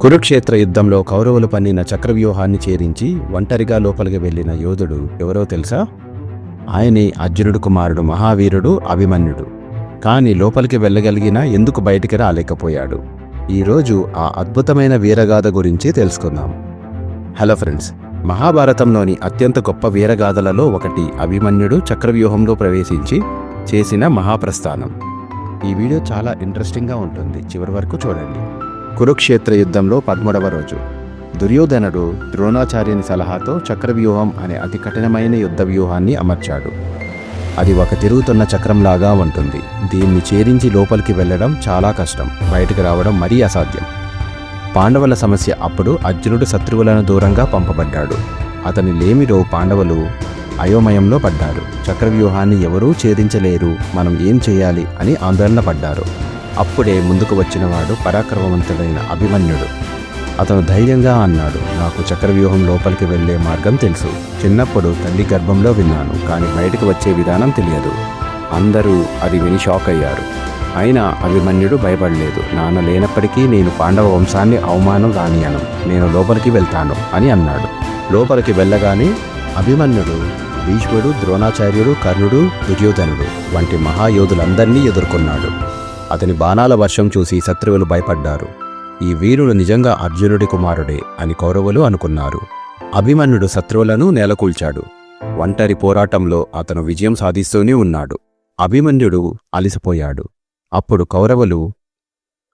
కురుక్షేత్ర యుద్ధంలో కౌరవులు పన్నిన చక్రవ్యూహాన్ని చేరించి ఒంటరిగా లోపలికి వెళ్ళిన యోధుడు ఎవరో తెలుసా? ఆయనే అర్జునుడు కుమారుడు మహావీరుడు అభిమన్యుడు. కాని లోపలికి వెళ్ళగలిగిన ఎందుకు బయటికి రాలేకపోయాడు? ఈరోజు ఆ అద్భుతమైన వీరగాథ గురించి తెలుసుకుందాం. హలో ఫ్రెండ్స్ మహాభారతంలోని అత్యంత గొప్ప వీరగాథలలో ఒకటి అభిమన్యుడు చక్రవ్యూహంలో ప్రవేశించి చేసిన మహాప్రస్థానం. ఈ వీడియో చాలా ఇంట్రెస్టింగ్గా ఉంటుంది. చివరి వరకు చూడండి. కురుక్షేత్ర యుద్ధంలో పదమూడవ రోజు. దుర్యోధనుడు ద్రోణాచార్యుని సలహాతో చక్రవ్యూహం అనే అతి కఠినమైన యుద్ధ వ్యూహాన్ని అమర్చాడు. అది ఒక తిరుగుతున్న చక్రంలాగా ఉంటుంది. దీన్ని చేరించి లోపలికి వెళ్ళడం చాలా కష్టం. బయటకు రావడం మరీ అసాధ్యం. పాండవుల సమస్య అప్పుడు అర్జునుడు శత్రువులను దూరంగా పంపబడ్డాడు. అతని లేమిలో పాండవులు అయోమయంలో పడ్డారు. చక్రవ్యూహాన్ని ఎవరూ ఛేదించలేరు. మనం ఏం చేయాలి అని ఆందోళన పడ్డారు. అప్పుడే ముందుకు వచ్చినవాడు పరాక్రమవంతుడైన అభిమన్యుడు. అతను ధైర్యంగా అన్నాడు నాకు చక్రవ్యూహం లోపలికి వెళ్ళే మార్గం తెలుసు. చిన్నప్పుడు తల్లి గర్భంలో విన్నాను కానీ బయటకు వచ్చే విధానం తెలియదు. అందరూ అది విని షాక్ అయ్యారు. అయినా అభిమన్యుడు భయపడలేదు. నాన్న లేనప్పటికీ నేను పాండవ వంశాన్ని అవమానం రానియను నేను లోపలికి వెళ్తాను అని అన్నాడు. లోపలికి వెళ్ళగానే అభిమన్యుడు భీష్ముడు ద్రోణాచార్యుడు కర్ణుడు దుర్యోధనుడు వంటి మహాయోధులందరినీ ఎదుర్కొన్నాడు. అతని బాణాల వర్షం చూసి శత్రువులు భయపడ్డారు. ఈ వీరుడు నిజంగా అర్జునుడి కుమారుడే అని కౌరవులు అనుకున్నారు. అభిమన్యుడు శత్రువులను నేలకూల్చాడు. ఒంటరి పోరాటంలో అతను విజయం సాధిస్తూనే ఉన్నాడు. అభిమన్యుడు అలిసిపోయాడు. అప్పుడు కౌరవులు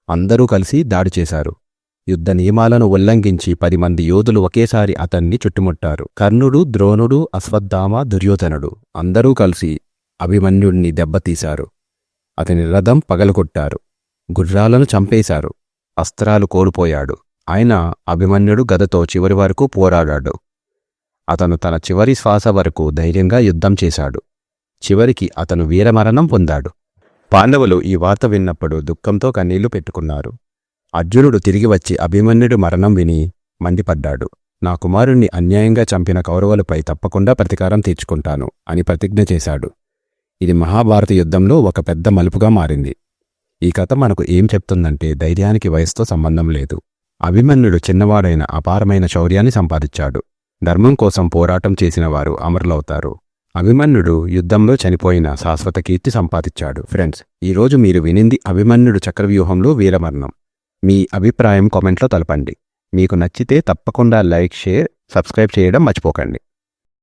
అందరూ కలిసి దాడి చేశారు. యుద్ధ నియమాలను ఉల్లంఘించి పది మంది యోధులు ఒకేసారి అతన్ని చుట్టుముట్టారు. కర్ణుడు ద్రోణుడు అశ్వత్థామ దుర్యోధనుడు అందరూ కలిసి అభిమన్యుడిని దెబ్బతీశారు. అతని రథం పగలగొట్టారు. గుర్రాలను చంపేశారు. అస్త్రాలు కోల్పోయాడు. ఆయన అభిమన్యుడు గదతో చివరి వరకు పోరాడాడు. అతను తన చివరి శ్వాస వరకు ధైర్యంగా యుద్ధం చేశాడు. చివరికి అతను వీరమరణం పొందాడు. పాండవులు ఈ వార్త విన్నప్పుడు దుఃఖంతో కన్నీళ్ళు పెట్టుకున్నారు. అర్జునుడు తిరిగి వచ్చి అభిమన్యుడు మరణం విని మండిపడ్డాడు. నా కుమారుణ్ణి అన్యాయంగా చంపిన కౌరవులపై తప్పకుండా ప్రతీకారం తీర్చుకుంటాను అని ప్రతిజ్ఞ చేశాడు. ఇది మహాభారత యుద్ధంలో ఒక పెద్ద మలుపుగా మారింది. ఈ కథ మనకు ఏం చెప్తుందంటే ధైర్యానికి వయసుతో సంబంధం లేదు. అభిమన్యుడు చిన్నవాడైన అపారమైన శౌర్యాన్ని సంపాదించాడు. ధర్మం కోసం పోరాటం చేసిన వారు అమరులవుతారు. అభిమన్యుడు యుద్ధంలో చనిపోయిన శాశ్వత కీర్తి సంపాదించాడు. ఫ్రెండ్స్ ఈరోజు మీరు వినింది అభిమన్యుడు చక్రవ్యూహంలో వీరమరణం. మీ అభిప్రాయం కామెంట్లో తెలపండి. మీకు నచ్చితే తప్పకుండా లైక్ షేర్ సబ్స్క్రైబ్ చేయడం మర్చిపోకండి.